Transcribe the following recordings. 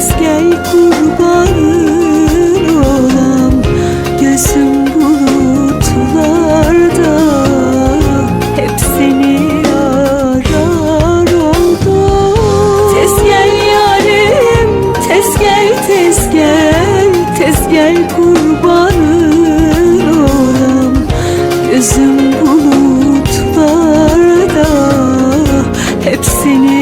Tez gel kurbanın olam Gözüm bulutlarda. Hep seni arar oldu. Tez gel yarim Tez gel tez gel Tez gel kurbanın olam Gözüm bulutlarda. Hep seni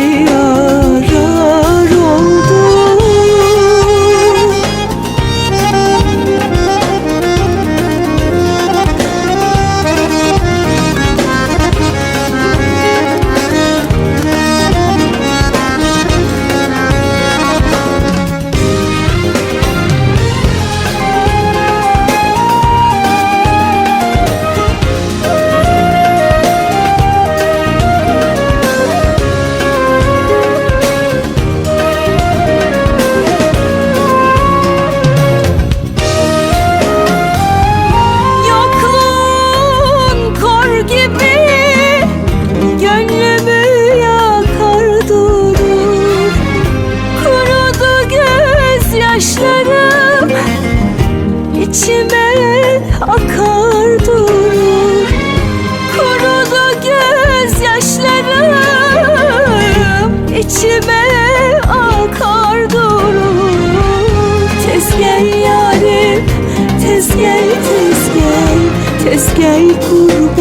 gözyaşlarım içime akar durur. Tez gel yarim Tez gel tez gel Tez gel kurbanım